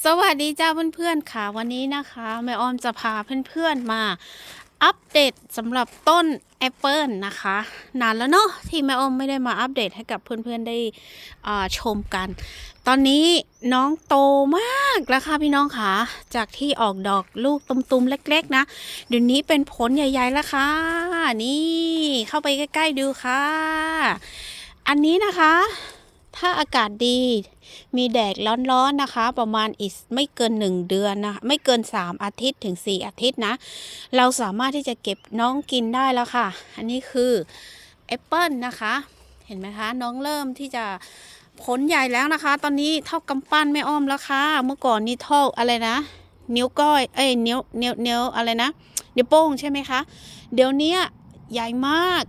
สวัสดีจ้าเพื่อนๆค่ะวันนี้นะคะแม่ออมจะพาเพื่อนๆมาอัปเดตสำหรับต้นแอปเปิลนะคะ นานแล้วเนาะที่แม่ออมไม่ได้มาอัปเดตให้กับเพื่อนๆได้ชมกัน ตอนนี้น้องโตมากแล้วค่ะพี่น้องค่ะจากที่ออกดอกลูกตุมๆเล็ก ๆ นะเดี๋ยวนี้เป็นผลใหญ่ๆแล้วค่ะนี่เข้าไปใกล้ๆดูค่ะ อันนี้นะคะ ถ้าอากาศดี มีแดดร้อนๆนะคะ ประมาณอีกไม่เกิน 1 เดือนนะไม่เกิน 3 อาทิตย์ถึง 4 อาทิตย์นะ เราสามารถที่จะเก็บน้องกินได้แล้วค่ะ อันนี้คือแอปเปิลนะคะ เห็นไหมคะ น้องเริ่มที่จะผลใหญ่แล้วนะคะ ตอนนี้เท่ากำปั้นไม่อ้อมแล้วค่ะ เมื่อก่อนนี่เท่าอะไรนะ นิ้วก้อย เอ้ยนิ้วนิ้วนิ้วอะไรนะนิ้วโป้งใช่ไหมคะ เดี๋ยวนี้ใหญ่มาก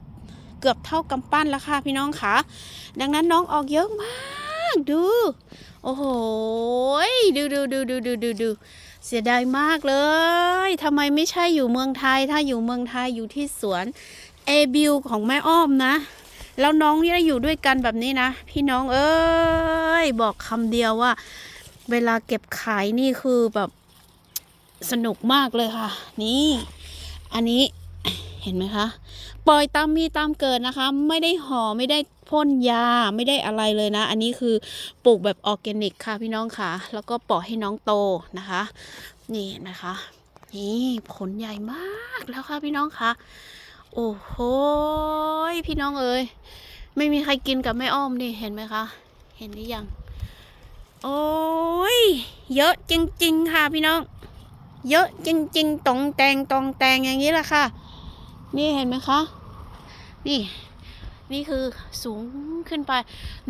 เกือบเท่ากำปั้นแล้วค่ะพี่น้องค่ะดังนั้นน้องออกเยอะมากดู โอ้โหดูดูดูดูดูดูดูเสียดายมากเลยทำไมไม่ใช่อยู่เมืองไทย ถ้าอยู่เมืองไทยอยู่ที่สวนเอบิวของแม่อ้อมนะแล้วน้องนี่อยู่ด้วยกันแบบนี้นะ พี่น้องเอ้ยบอกคำเดียวว่า เวลาเก็บขายนี่คือแบบสนุกมากเลยค่ะ นี่ อันนี้ เห็นไหมคะ ปล่อยตามมีตามเกิดนะคะ ไม่ได้ห่อไม่ได้พ่นยาไม่ได้อะไรเลยนะ อันนี้คือปลูกแบบออร์แกนิกค่ะพี่น้องค่ะ แล้วก็ปล่อยให้น้องโตนะคะ นี่นะคะ นี่ผลใหญ่มากแล้วค่ะพี่น้องค่ะ โอ้โหพี่น้องเอ้ยไม่มีใครกินกับแม่อ้อมนี่เห็นไหมคะ เห็นหรือยัง โอ้ยเยอะจริงๆค่ะพี่น้อง เยอะจริงๆตองแตงตองแตงอย่างนี้แหละค่ะ นี่เห็นไหมคะ นี่ นี่คือสูงขึ้นไป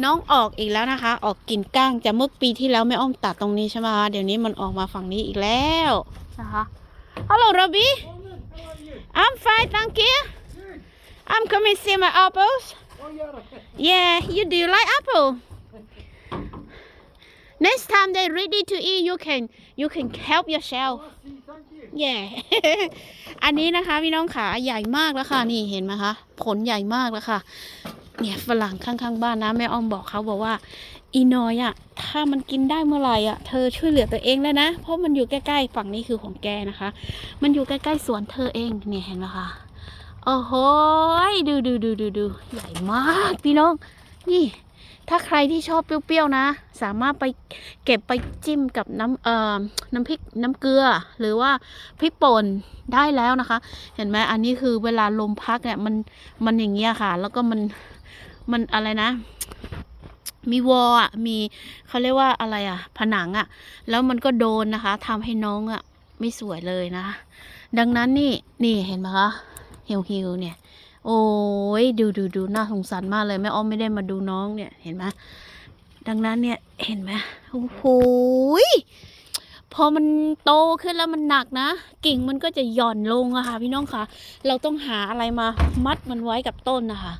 น้องออกอีกแล้วนะคะ ออกกิ่งก้างจากเมื่อปีที่แล้วไม่อ้อมตัดตรงนี้ใช่ไหมคะเดี๋ยวนี้มันออกมาฝั่งนี้อีกแล้วนะคะ Hello Robbie I'm fine thank you I'm coming see my apples Oh, yeah. Yeah you do like apple Next time they ready to eat you can you can help yourself Oh, I see. Thank you. แย่อันนี้นะคะพี่น้องขาใหญ่มากแล้วค่ะนี่เห็นไหมคะ ผลใหญ่มากแล้วค่ะ เนี่ยฝรั่งข้างๆบ้านนะแม่อ้อมบอกเขาบอกว่า อีนอยอะ่ะถ้ามันกินได้เมื่อไหร่อะเธอช่วยเหลือตัวเองแล้วนะ เพราะมันอยู่ใกล้ๆฝั่งนี้คือของแกนะคะ มันอยู่ใกล้ๆสวนเธอเองเนี่ยเห็นไหมคะโอ้โหดูดูดูดูดูใหญ่มากพี่น้องนี่ ถ้าใครที่ชอบเปรี้ยวๆนะ สามารถไปเก็บไปจิ้มกับน้ำเอ่อน้ำพริกน้ำเกลือ หรือว่าพริกป่นได้แล้วนะคะ เห็นไหมอันนี้คือเวลาลมพัดเนี่ยมันมันอย่างเงี้ยค่ะ แล้วก็มันมันอะไรนะ มีวอลอะมีเขาเรียกว่าอะไรอะ ผนังอะ แล้วมันก็โดนนะคะทำให้น้องอะไม่สวยเลยนะ ดังนั้นนี่นี่เห็นไหมคะเฮียวฮิวๆเนี่ย โอ้ยดูดูดูน่าสงสารมากเลยแม่อ้อมไม่ได้มาดูน้องเนี่ยเห็นไหมดังนั้นเนี่ยเห็นไหมโอ้โหพอมันโตขึ้นแล้วมันหนักนะ กิ่งมันก็จะหย่อนลงอะค่ะ พี่น้องคะเราต้องหาอะไรมามัดมันไว้กับต้นนะคะ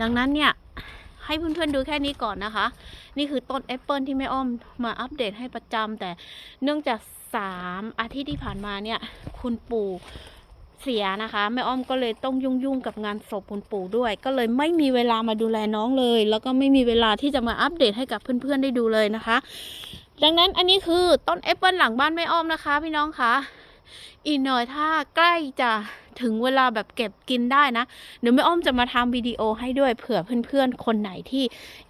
ดังนั้นเนี่ยให้เพื่อนๆดูแค่นี้ก่อนนะคะ นี่คือต้นแอปเปิลที่แม่อ้อมมาอัปเดตให้ประจำแต่เนื่องจากสามอาทิตย์ที่ผ่านมาเนี่ย คุณปู่ เสียนะคะแม่อ้อมก็เลยต้องยุ่งๆกับงานศพคุณปู่ด้วย ก็เลยไม่มีเวลามาดูแลน้องเลย แล้วก็ไม่มีเวลาที่จะมาอัปเดตให้กับเพื่อนๆได้ดูเลยนะคะ ดังนั้นอันนี้คือต้นแอปเปิลหลังบ้านแม่อ้อมนะคะ พี่น้องคะอีกหน่อยถ้าใกล้จะถึงเวลาแบบเก็บกินได้นะเดี๋ยวแม่อ้อมจะมาทำวิดีโอให้ด้วยเผื่อเพื่อนๆคนไหนที่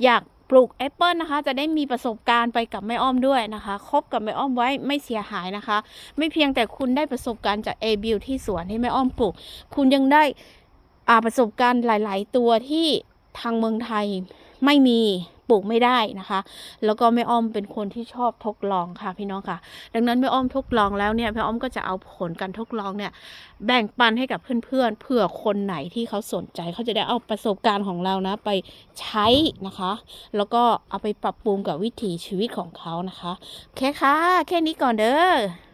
อยาก ปลูกแอปเปิลนะคะ จะได้มีประสบการณ์ไปกับแม่อ้อมด้วยนะคะคบกับแม่อ้อมไว้ไม่เสียหายนะคะ ไม่เพียงแต่คุณได้ประสบการณ์จากเอบิลที่สวนที่แม่อ้อมปลูก คุณยังได้อาประสบการณ์หลาย ๆ ตัวที่ทางเมืองไทย ไม่มีปลูกไม่ได้นะคะ แล้วก็แม่อ้อมเป็นคนที่ชอบทดลองค่ะพี่น้องค่ะ ดังนั้นแม่อ้อมทดลองแล้วเนี่ยแม่อ้อมก็จะเอาผลการทดลองเนี่ยแบ่งปันให้กับเพื่อนๆเผื่อคนไหนที่เขาสนใจเขาจะได้เอาประสบการณ์ของเรานะไปใช้นะคะ แล้วก็เอาไปปรับปรุงกับวิถีชีวิตของเขานะคะโอเคค่ะแค่นี้ก่อนเด้อ